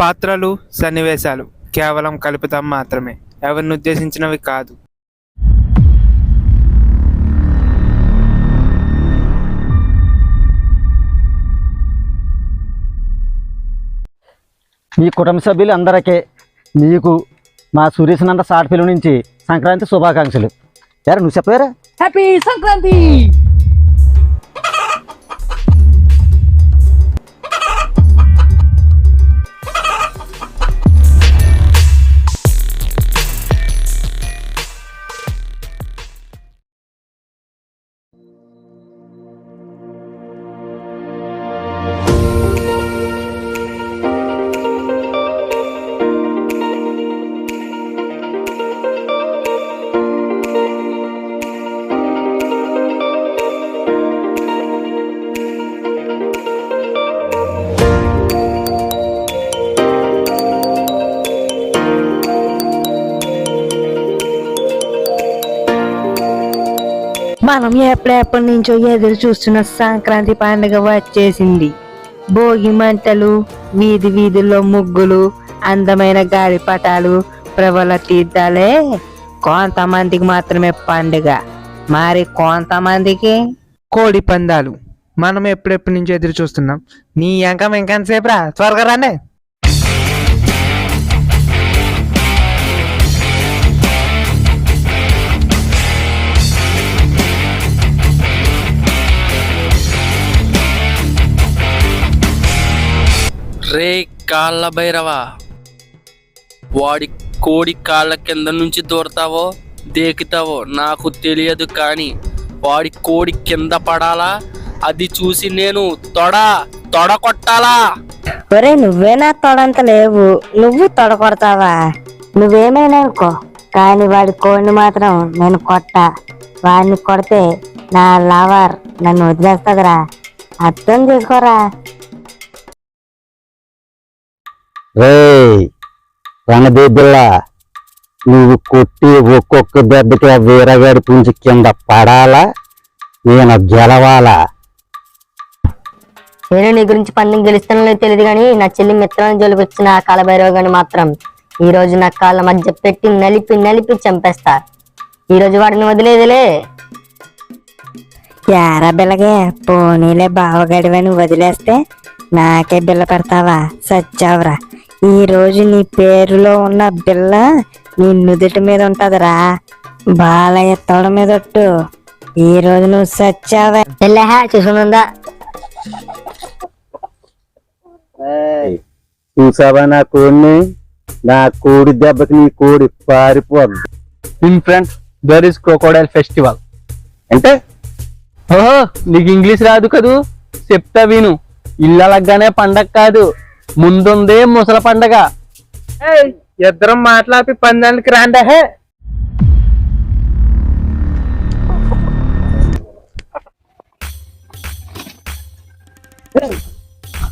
పాత్రలు సన్నివేశాలు కేవలం కలుపుతాం మాత్రమే. ఎవరిని ఉద్దేశించినవి కాదు. మీ కుటుంబ సభ్యులు అందరికీ మీకు మా సురేష్ నంద సాట్ ఫిల్మ్ నుంచి సంక్రాంతి శుభాకాంక్షలు. యారు నువ్వు చెప్పారా హ్యాపీ సంక్రాంతి! మనం ఎప్పుడెప్పటి నుంచో ఎదురు చూస్తున్న సంక్రాంతి పండుగ వచ్చేసింది. భోగి మంటలు వీధి వీధుల్లో ముగ్గులు అందమైన గాలిపటాలు ప్రబల తీర్థాలే కొంతమందికి మాత్రమే పండుగ. మరి కొంతమందికి? కోడి పందాలు. మనం ఎప్పుడెప్పటి నుంచి ఎదురు చూస్తున్నాం. నీ ఎంకం ఇంకెంతసేపు రా త్వరగా రానే రే కాళ్ళ భైరవా వాడి కోడి కాళ్ళ కింద నుంచి దూరతావో దేకుతావో నాకు తెలియదు కానీ వాడి కోడి కింద పడాలా? అది చూసి నేను తొడ తొడ కొట్టాలా? ఒరే నువ్వేనా తొడంత లేవు. నువ్వు తొడకొడతావా నువ్వేమైనా అనుకో. కానీ వాడి కోడిని మాత్రం నేను కొట్ట. వాడిని కొడితే నా లవర్ నన్ను వదిలేస్తుందిరా. అర్థం చేసుకోరా? రే రణదేబిల్ల నువ్వు కొట్టి ఒక్కొక్క దెబ్బకి ఆ వీరగాడి పుంజి కింద పడాలా? నేను గెలవాలా? నేను నీ గురించి పందెం గెలుస్తానో లేదో తెలియదు కానీ నా చెల్లి మిత్రాన్ని జోలికొచ్చిన ఆ కాలభైరవ గాని మాత్రం ఈ రోజు నా కాళ్ళ మధ్య పెట్టి నలిపి నలిపి చంపేస్తా. ఈ రోజు వాడిని వదిలేదులే. యారా బిల్లగే పోనీలే బావగడివని వదిలేస్తే నాకే బిల్ల పెడతావా? సచ్చావురా. ఈ రోజు నీ పేరులో ఉన్న బిల్ల నీ నుదుటి మీద ఉంటదిరా. బాలయ్య తొడ మీద ఒట్టు. ఈ రోజు నువ్వు సచ్చావా. బిల్ల చూసుకుందా? చూసావా నా కోడిని? నా కోడి దెబ్బకి నీ కోడి పారిపోద్ది in friends there is crocodile festival అంటే? ఓహో నీకు ఇంగ్లీష్ రాదు కదూ? చెప్తా విను. ఇళ్ళలగ్గానే పండగ కాదు ముందుందే ముసల పండగ. ఇద్దరం మాట్లాపి పందానికి రాండా హే?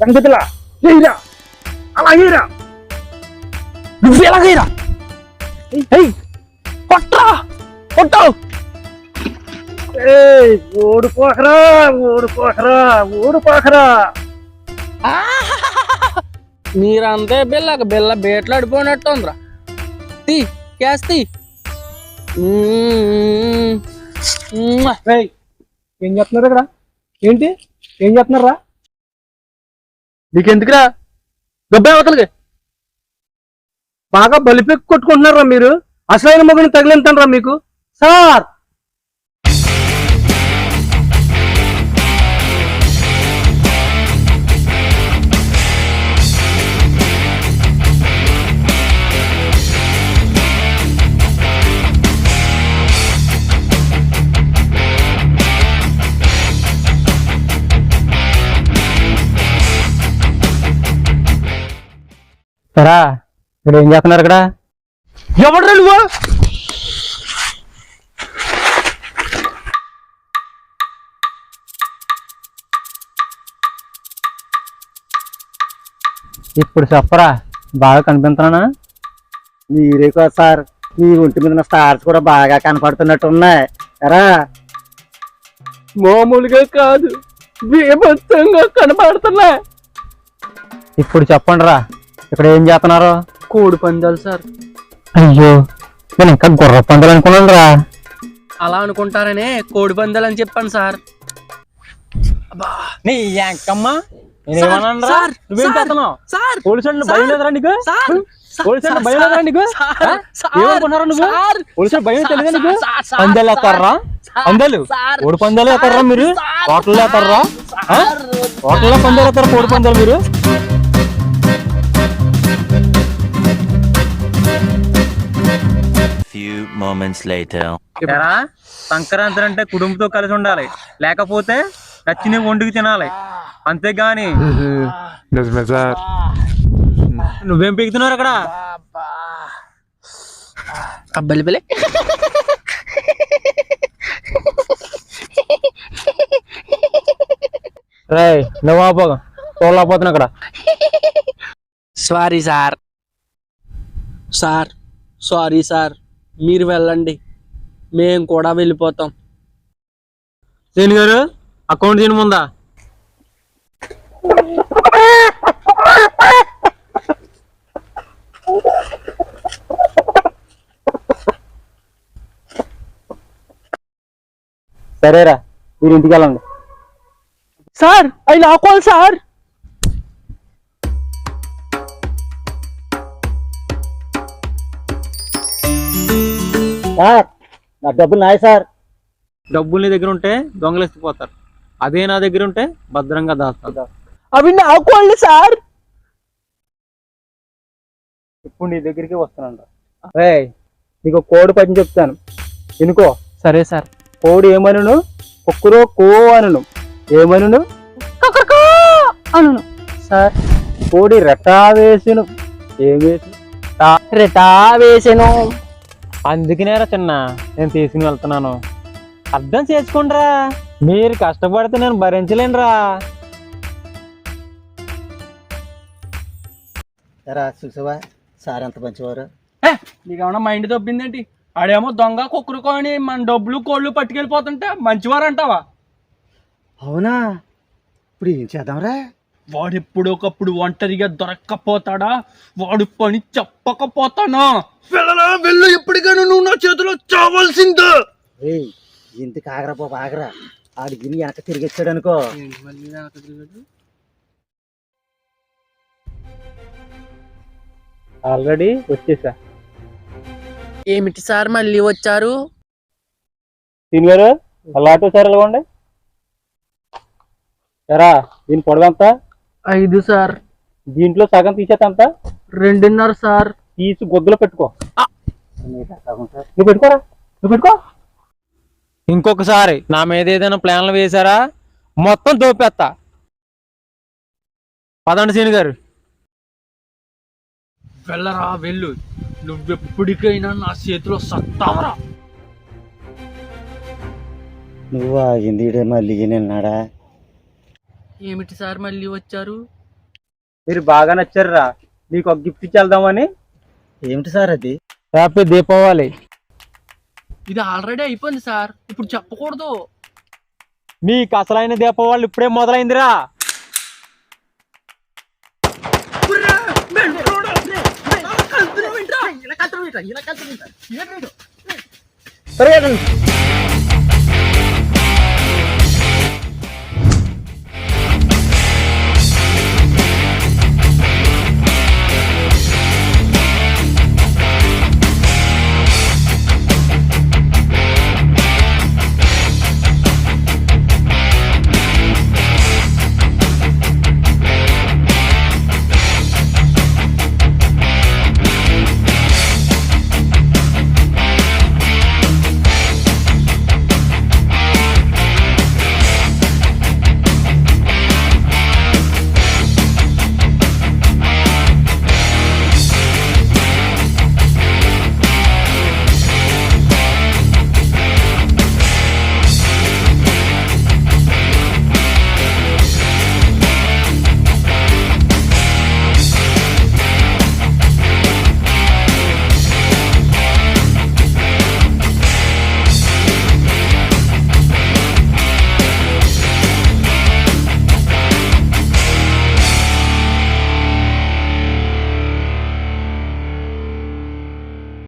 సంగతిలా చేయరా అలా చేయరా నువ్వు కొట్టరా ఓడిపోకరా ఓడిపోకరా ఓడిపోకరా. మీరంతే బిల్లక బిల్ల బేట్లాడిపోయినట్టుందిరా. తీ క్యాస్ తీ. ఏం చెప్తున్నారు ఇక్కడ? ఏంటి? ఏం చెప్తున్నారా నీకెందుకురా గబ్బాయి అవతలకి. బాగా బలిపెక్కి కొట్టుకుంటున్నారా మీరు? అసలైన మొగుని తగిలింతనరా మీకు. సార్! సరా ఇక్కడ ఏం చేస్తున్నారు ఇక్కడ? ఎవడు నువ్వు? ఇప్పుడు చెప్పరా బాగా కనిపించానా మీరే కదా సార్ మీ ఒంటి మీద స్టార్స్ కూడా బాగా కనపడుతున్నట్టు ఉన్నాయి ఎరా? మామూలుగా కాదు బీభత్సంగా కనబడుతున్నా ఇప్పుడు చెప్పండి రా ఇక్కడ ఏం చేస్తున్నారు? కోడి పందాలు సార్. అయ్యో నేను ఇంకా గుర్ర పందాలు అనుకున్నాను రా అలా అనుకుంటారనే కోడి పందాలు అని చెప్పాను సార్. నీ ఎంకమ్మా నేనేమన్నాను సార్, నువ్వేం సార్, చేస్తున్నావు? సార్ పోలీసు భయం లేదురా నీకు? సార్, పోలీసు వాళ్ళు భయం లేదురా నీకు? సార్, ఆ? సార్, ఏమనుకున్నారా నువ్వు? సార్, పోలీసు వాళ్ళు భయం తెలియదా నీకు? సార్, సార్, సార్, పందాలు వేస్తారా సార్, పందాలు? సార్, కోడి పందాలు వేస్తారా మీరు? సార్, హోటల్లో వేస్తారా? సార్, హోటల్లో పందాలు వేస్తారా కోడి పందాలు మీరు? Moments later. ఎరా? సంక్రాంతి అంటే కుటుంబంతో కలిసి ఉండాలి. లేకపోతే నచ్చిన వండుకు తినాలి. అంతేగాని నిజమే సార్. నువ్వేం పీకుతున్నారు అక్కడ? అబ్బలి బలే రే నువ్వు చూడలేకపోతున్నా అక్కడ. Sorry sir sir sorry sir మీరు వెళ్ళండి. మేము కూడా వెళ్ళిపోతాం. సీని గారు అకౌంట్ దీని ముందా? సరేరా మీరు ఇంటికి వెళ్ళండి. సార్ అవి లాకోవాలి సార్. సార్ నా డబ్బులు నాయ సార్. డబ్బులు నీ దగ్గర ఉంటే దొంగలు ఎత్తిపోతారు అదే నా దగ్గర ఉంటే భద్రంగా దాస్తాను. అవి లాకోవాలి సార్. ఇప్పుడు నీ దగ్గరికి వస్తానంట రే. నీకు కోడి పద్యం చెప్తాను. వినుకో సరే సార్. కోడి ఏమనును? కుక్కురో కో అనును. ఏమనును? అవును సార్ కోడి రెటా వేసును. ఏమేసి రిటా వేసాను. అందుకనేరా చిన్న నేను తీసుకుని వెళ్తున్నాను. అర్థం చేసుకోండిరా. మీరు కష్టపడితే నేను భరించలేనురా. ఎరా చూసావా? సార్ ఎంత మంచివారు? నీకేమన్నా మైండ్ దొబ్బిందేంటి? ఆడేమో దొంగ కుక్కరు కొని మన డబ్బులు కోళ్ళు పట్టుకెళ్ళిపోతుంటే మంచివారు అంటావా అవునా? ఇప్పుడు ఏం చేద్దాంరా? వాడు ఎప్పుడు ఒకప్పుడు ఒంటరిగా దొరక్కపోతాడా? వాడు పని చెప్పకపోతానా? వెళ్ళరా వెళ్ళు ఎప్పటికైనా నువ్వు నా చేతిలో చావాల్సిందే. ఏయ్ ఇంటికి ఆగరా బాబు ఆగరా. ఆడు గిని వెనక తిరిగి వచ్చాడు అనుకో ఆల్రెడీ వచ్చేసా. ఏమిటి సార్ మళ్ళీ వచ్చారు? సీన్ గారు అలా ఆటో సార్ ఎలాగోండి? ఎరా దీని పొడవెంత? ఐదు సార్. దీంట్లో సగం తీసేంత రెండున్నర సార్. తీసి గొద్దులో పెట్టుకో. నువ్వు పెట్టుకోరా? నువ్వు పెట్టుకో. ఇంకొకసారి నా మీద ఏదైనా ప్లాన్లు వేశారా? మొత్తం దోపేస్తా పదండి సీని గారు. వెళ్ళరా వెళ్ళు. నువ్వెప్పటికైనా నా చేతిలో సత్తావరా. నువ్వు ఆగింది మళ్ళీ నిన్నాడా ఏమిటి సార్ మళ్ళీ వచ్చారు? మీరు బాగా నచ్చారురా. మీకు ఒక గిఫ్ట్ ఇచ్చి వెళ్దామని ఏమిటి సార్ అది? హ్యాపీ దీపావళి. ఇది ఆల్రెడీ అయిపోయింది సార్. ఇప్పుడు చెప్పకూడదు. మీకు అసలైన దీపావళి ఇప్పుడే మొదలైందిరా.